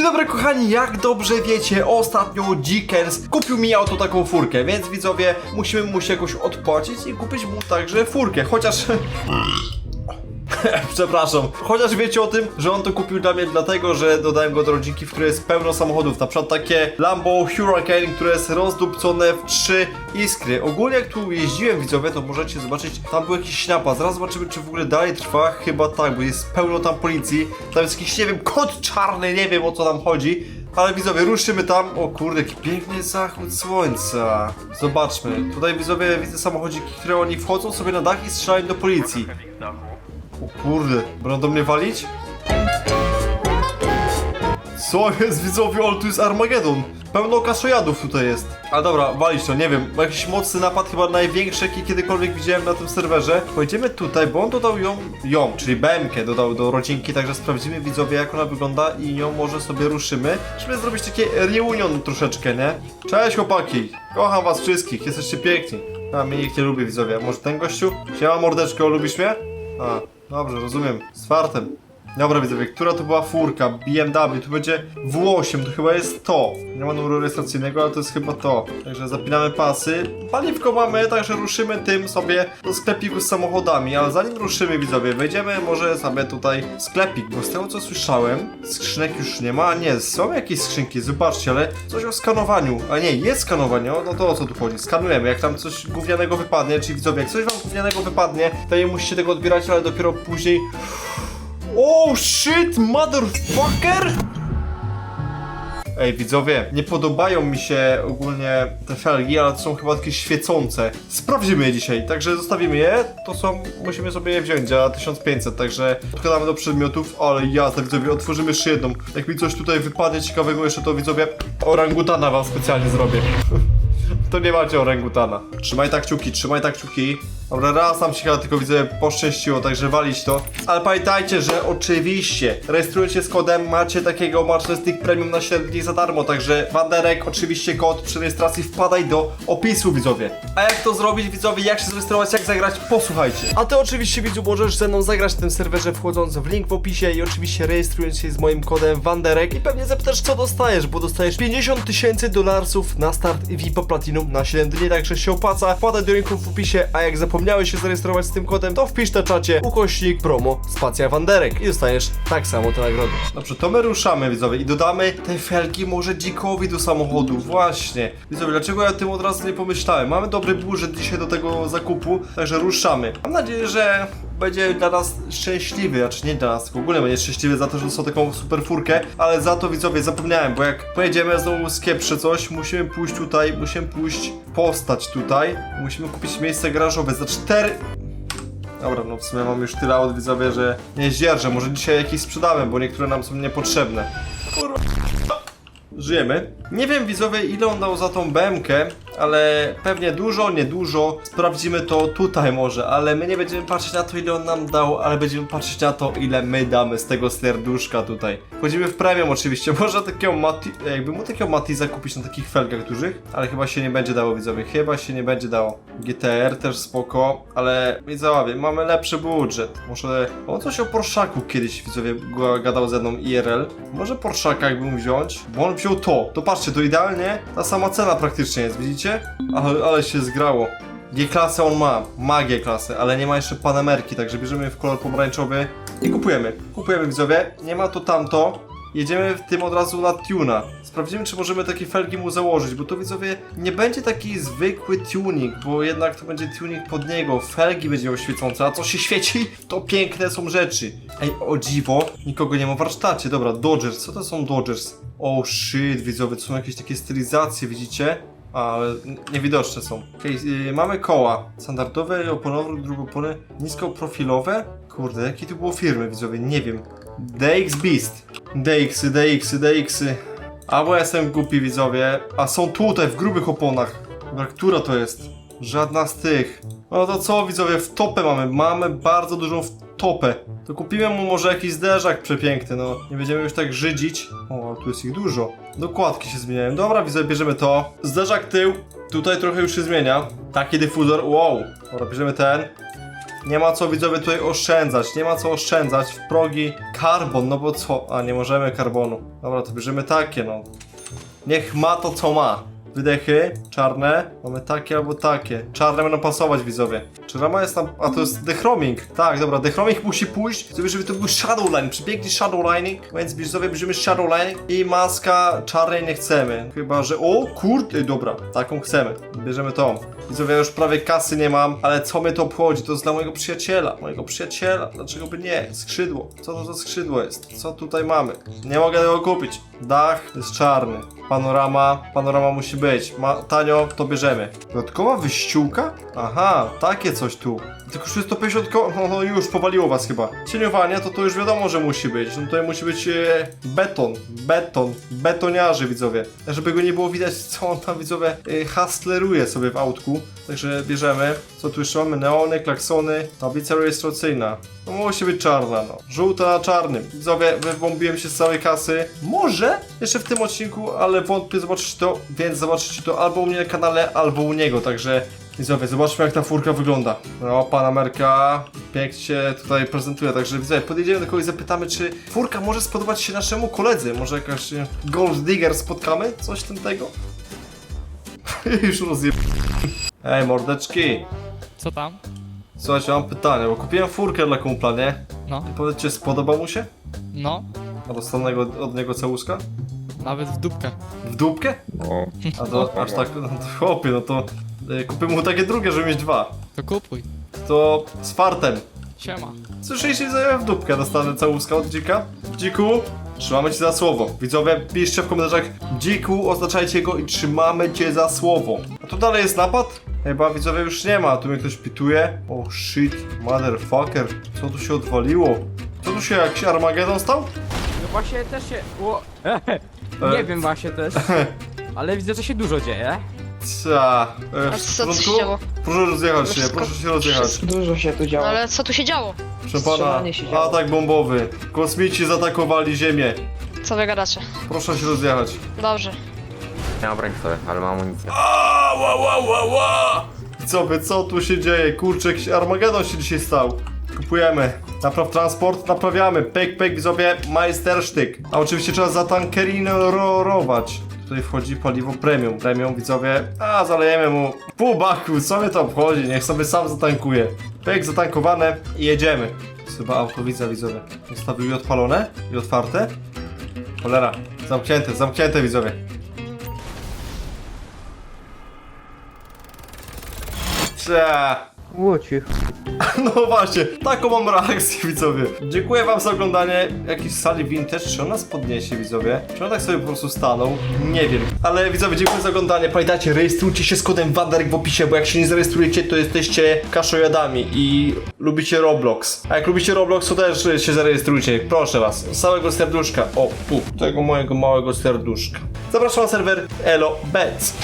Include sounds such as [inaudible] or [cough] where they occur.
Dzień dobry kochani, jak dobrze wiecie, ostatnio Dickens kupił mi auto taką furkę, więc widzowie musimy mu się jakoś odpłacić i kupić mu także furkę, chociaż... [laughs] [laughs] Przepraszam. Chociaż wiecie o tym, że on to kupił dla mnie dlatego, że dodałem go do rodzinki, w której jest pełno samochodów. Na przykład takie Lambo Hurricane, które jest rozdupcone w trzy iskry. Ogólnie jak tu jeździłem widzowie, to możecie zobaczyć, tam był jakiś śnapa. Zaraz zobaczymy, czy w ogóle dalej trwa. Chyba tak, bo jest pełno tam policji. Tam jest jakiś, nie wiem, kot czarny, nie wiem o co tam chodzi. Ale widzowie, ruszymy tam. O kurde, jaki piękny zachód słońca. Zobaczmy. Tutaj widzowie widzę samochodziki, które oni wchodzą sobie na dach i strzelają do policji. O kurde, będą do mnie walić? Co jest widzowie, ale tu jest Armagedon. Pełno kaszojadów tutaj jest. A dobra, walić to, nie wiem, jakiś mocny napad, chyba największy, jaki kiedykolwiek widziałem na tym serwerze. Pojedziemy tutaj, bo on dodał ją, ją, czyli BMK dodał do rodzinki, także sprawdzimy widzowie jak ona wygląda i ją może sobie ruszymy, żeby zrobić takie reunion troszeczkę, nie? Cześć chłopaki, kocham was wszystkich, jesteście piękni. A mnie nikt nie lubi widzowie, a może ten gościu? Siema mordeczko, lubisz mnie? A, dobrze, rozumiem, z fartem. Dobra widzowie, która to była furka? BMW, tu będzie W8, to chyba jest to. Nie ma numeru rejestracyjnego, ale to jest chyba to. Także zapinamy pasy. Paliwko mamy, także ruszymy tym sobie do sklepiku z samochodami. Ale zanim ruszymy widzowie, wejdziemy może sobie tutaj w sklepik, bo z tego co słyszałem, skrzynek już nie ma. Nie, są jakieś skrzynki, zobaczcie, ale coś o skanowaniu. A nie, jest skanowanie, no to o co tu chodzi? Skanujemy, jak tam coś gównianego wypadnie, czyli widzowie, jak coś wam gównianego wypadnie, to nie musicie tego odbierać, ale dopiero później Oh shit, motherfucker! Ej, widzowie, nie podobają mi się ogólnie te felgi, ale to są chyba takie świecące. Sprawdzimy je dzisiaj, także zostawimy je. To są, musimy sobie je wziąć za 1500, także podkładamy do przedmiotów, ale jazda, widzowie, otworzymy jeszcze jedną. Jak mi coś tutaj wypadnie ciekawego jeszcze, to widzowie, orangutana wam specjalnie zrobię. [laughs] To nie macie orangutana. Trzymaj tak kciuki, trzymaj tak kciuki. Dobra, raz nam się chyba tylko widzę poszczęściło, także walić to. Ale pamiętajcie, że oczywiście rejestrując się z kodem macie takiego Majestic Premium na 7 dni za darmo, także Wanderek, oczywiście kod przy rejestracji wpadaj do opisu widzowie. A jak to zrobić widzowie, jak się zarejestrować, jak zagrać, posłuchajcie. A ty oczywiście widzu możesz ze mną zagrać w tym serwerze wchodząc w link w opisie i oczywiście rejestrując się z moim kodem Wanderek i pewnie zapytasz co dostajesz, bo dostajesz 50 tysięcy dolarców na start VIP Platinum na 7 dni, także się opłaca. Wpadaj do linku w opisie, a jak zapomniałeś się zarejestrować z tym kodem, to wpisz na czacie ukośnik promo spacja Wanderek i dostaniesz tak samo te nagrody. Dobrze, to my ruszamy widzowie i dodamy te felgi może dzikowi do samochodu, właśnie. Widzowie, dlaczego ja o tym od razu nie pomyślałem? Mamy dobry budżet dzisiaj do tego zakupu, także ruszamy. Mam nadzieję, że będzie dla nas szczęśliwy, znaczy nie dla nas, w ogóle będzie szczęśliwy za to, że dostał taką super furkę, ale za to widzowie zapomniałem, bo jak pojedziemy znowu skieprzy coś, musimy pójść tutaj, musimy pójść postać tutaj, musimy kupić miejsce garażowe za 4... Dobra, no w sumie mam już tyle aut widzowie, że nie zdzierżę, może dzisiaj jakieś sprzedamy, bo niektóre nam są niepotrzebne. Żyjemy. Nie wiem widzowie ile on dał za tą BMK, ale pewnie dużo, niedużo. Sprawdzimy to tutaj może, ale my nie będziemy patrzeć na to ile on nam dał, ale będziemy patrzeć na to ile my damy z tego serduszka tutaj. Wchodzimy w premium oczywiście, [laughs] może takiego Mati, jakby mu takiego Mati zakupić na takich felgach dużych, ale chyba się nie będzie dało widzowie, chyba się nie będzie dało. GTR też spoko, ale widzowie, mamy lepszy budżet. Może, on coś o Porszaku kiedyś widzowie gadał ze mną IRL. Może Porszaka jakbym wziąć, bo on wziął to. To patrzcie, to idealnie ta sama cena praktycznie jest, widzicie? Ale, ale się zgrało. G-klasę on ma, ma G-klasę, ale nie ma jeszcze Panamerki, także bierzemy w kolor pomarańczowy i kupujemy. Kupujemy widzowie, nie ma to tamto. Jedziemy w tym od razu na tuna. Sprawdzimy, czy możemy takie felgi mu założyć, bo to widzowie nie będzie taki zwykły tuning, bo jednak to będzie tuning pod niego. Felgi będzie miał świecące, a co się świeci, to piękne są rzeczy. Ej, o dziwo, nikogo nie ma w warsztacie. Dobra, Dodgers, co to są Dodgers? O shit, widzowie, to są jakieś takie stylizacje, widzicie? Ale niewidoczne są. Okej, yy, mamy koła. Standardowe, oponowe, drugopony, niskoprofilowe. Kurde, jakie tu było firmy, widzowie, nie wiem. DX Beast. DX, DX, DX. A bo ja jestem głupi, widzowie. A są tutaj, w grubych oponach. Dobra, która to jest? Żadna z tych. No to co, widzowie, w topę mamy. Mamy bardzo dużą w topę. To kupimy mu może jakiś zderzak przepiękny, no. Nie będziemy już tak żydzić. O, tu jest ich dużo. Dokładki się zmieniają. Dobra, widzowie, bierzemy to. Zderzak tył. Tutaj trochę już się zmienia. Taki dyfuzor. Wow. Dobra, bierzemy ten. Nie ma co widzowie tutaj oszczędzać, nie ma co oszczędzać w progi. Karbon, no bo co? A nie możemy karbonu. Dobra, to bierzemy takie, no. Niech ma to co ma. Wydechy, czarne, mamy takie albo takie. Czarne będą pasować widzowie. Czy rama jest tam. A to jest dechroming. Tak, dobra, dechroming musi pójść, żeby, żeby to był shadowline. Przebiegli shadowlining, więc widzowie bierzemy shadowlining i maska czarnej nie chcemy. Chyba, że. O, kurde, dobra, taką chcemy. Bierzemy tą. Widzowie, już prawie kasy nie mam, ale co mnie to obchodzi? To jest dla mojego przyjaciela. Mojego przyjaciela. Dlaczego by nie? Skrzydło. Co to za skrzydło jest? Co tutaj mamy? Nie mogę tego kupić. Dach jest czarny. Panorama. Panorama musi być. Ma, tanio, to bierzemy. Dodatkowa wyściółka? Aha, takie coś tu. Tylko już jest to 50 ko... No, no już, powaliło was chyba. Cieniowanie, to to już wiadomo, że musi być. No tutaj musi być e, beton. Beton. Betoniarze, widzowie. Żeby go nie było widać, [laughs] co on tam, widzowie, e, hustleruje sobie w autku. Także bierzemy. Co tu jeszcze mamy? Neony, klaksony, tablica rejestracyjna. No musi być czarna, no. Żółta na czarnym. Widzowie, wybombiłem się z całej kasy. Może jeszcze w tym odcinku, ale wątpię zobaczyć to, więc zobaczycie to albo u mnie na kanale, albo u niego, także widzowie, zobaczmy jak ta furka wygląda. No, pan Amerka pięknie się tutaj prezentuje, także widzowie, podjedziemy do kogoś, zapytamy, czy furka może spodobać się naszemu koledze, może jakaś gold digger spotkamy? Coś ten tego? [laughs] Już rozje... Ej, mordeczki, Co tam? Słuchajcie, mam pytanie, bo kupiłem furkę dla kumpla, nie? No, I powiedzcie, spodoba mu się? no, A dostanę go- od niego całuska? nawet w dupkę. W dupkę? No, A to aż tak, no to chłopie, no to y, kupię mu takie drugie, żeby mieć dwa. To kupuj. To z fartem. Siema. Słyszeliście, że w dupkę dostanę całuska od dzika? Dziku, trzymamy cię za słowo. Widzowie, piszcie w komentarzach dziku, oznaczajcie go i trzymamy cię za słowo. A tu dalej jest napad? Chyba widzowie już nie ma, tu mnie ktoś pituje. O oh, shit, motherfucker, co tu się odwaliło? Co tu się, jakiś Armagedon stał? No właśnie też się. O, [laughs] E. nie wiem właśnie też. [laughs] Ale widzę, że się dużo dzieje. Cia, e, A w co tu się porządku? działo? Proszę rozjechać się, Wszystko- proszę się rozjechać. wszystko- dużo się tu działo. No ale co tu się działo? Proszę pana, Strzelanie się działo. atak bombowy. Kosmici zaatakowali Ziemię. Co wy gadacie? Proszę się rozjechać. Dobrze. Nie mam broń sobie, ale mam amunicję. Ała, ła, ła, ła! Co wy, co tu się dzieje? Kurczę, jakiś Armagedon się dzisiaj stał. Kupujemy. Napraw transport, naprawiamy. Pyk, pyk, widzowie, majstersztyk. A oczywiście trzeba zatankerinować. Tutaj wchodzi paliwo premium. Premium, widzowie. A, zalejemy mu pół baku. Co mnie to obchodzi? Niech sobie sam zatankuje. Pyk, zatankowane i jedziemy. Chyba auto widzę, widzowie. Zostawił i odpalone? I otwarte? Cholera. Zamknięte, zamknięte, widzowie. Cia. Łoci. [laughs] No właśnie, taką mam reakcję widzowie. Dziękuję wam za oglądanie jakiejś sali vintage. Czy on nas podniesie widzowie? Czy on tak sobie po prostu stanął? Nie wiem. Ale widzowie, dziękuję za oglądanie. Pamiętajcie, rejestrujcie się z kodem Wanderek w opisie, bo jak się nie zarejestrujecie, to jesteście kaszojadami i lubicie Roblox. A jak lubicie Roblox, to też się zarejestrujcie. Proszę was. Z całego serduszka. O, pu, tego mojego małego serduszka. Zapraszam na serwer Elo Bets.